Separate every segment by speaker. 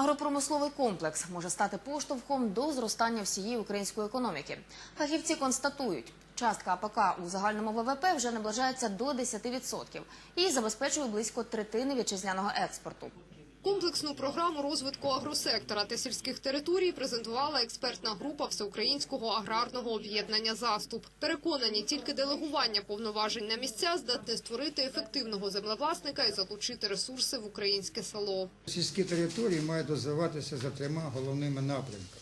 Speaker 1: Агропромисловий комплекс може стати поштовхом до зростання всієї української економіки. Фахівці констатують, частка АПК у загальному ВВП вже наближається до 10% і забезпечує близько третини вітчизняного експорту.
Speaker 2: Комплексну програму розвитку агросектора та сільських територій презентувала експертна група Всеукраїнського аграрного об'єднання «Заступ». Переконані, тільки делегування повноважень на місця здатне створити ефективного землевласника і залучити ресурси в українське село.
Speaker 3: Сільські території мають розвиватися за трьома головними напрямками.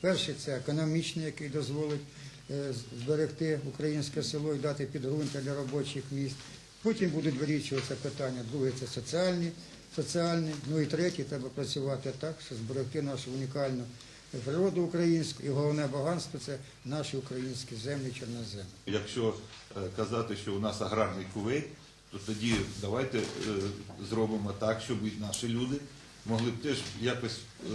Speaker 3: Перший це економічний, який дозволить е, зберегти українське село і дати підґрунтя для робочих місць. Потім будуть вирішуватися питання. Друге це соціальні, соціальні. Ну і третє, треба працювати так, щоб зберегти нашу унікальну природу українську. І головне багатство це наші українські землі, чорноземи.
Speaker 4: Якщо е, казати, що у нас аграрний кувейт, то тоді давайте е, зробимо так, щоб наші люди могли б теж якось е,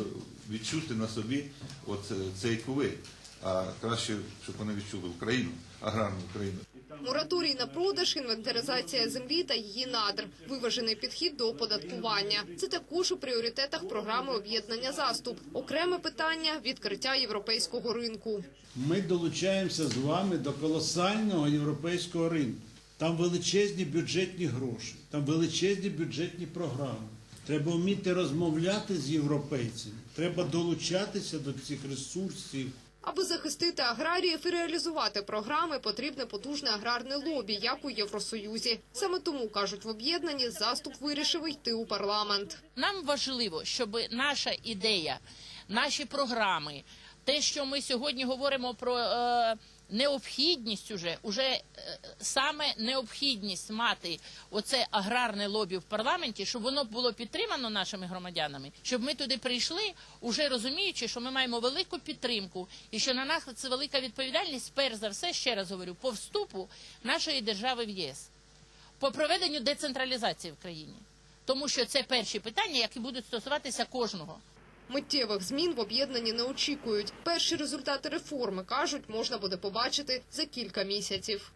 Speaker 4: відчути на собі от цей кувейт. А краще, щоб вони відчули Україну, аграрну Україну.
Speaker 2: Мораторій на продаж, інвентаризація землі та її надр, виважений підхід до оподаткування. Це також у пріоритетах програми об'єднання «Заступ». Окреме питання – відкриття європейського ринку.
Speaker 5: Ми долучаємося з вами до колосального європейського ринку. Там величезні бюджетні гроші, там величезні бюджетні програми. Треба вміти розмовляти з європейцями, треба долучатися до цих ресурсів.
Speaker 2: Аби захистити аграріїв і реалізувати програми, потрібне потужне аграрне лобі, як у Євросоюзі. Саме тому, кажуть в об'єднанні, «Заступ» вирішив йти у парламент.
Speaker 6: Нам важливо, щоб наша ідея, наші програми, те, що ми сьогодні говоримо про е, необхідність, уже уже е, саме необхідність мати оце аграрне лобі в парламенті, щоб воно було підтримано нашими громадянами, щоб ми туди прийшли, уже розуміючи, що ми маємо велику підтримку і що на нас це велика відповідальність, перш за все, ще раз говорю, по вступу нашої держави в ЄС, по проведенню децентралізації в країні. Тому що це перші питання, які будуть стосуватися кожного.
Speaker 2: Миттєвих змін в об'єднанні не очікують. Перші результати реформи, кажуть, можна буде побачити за кілька місяців.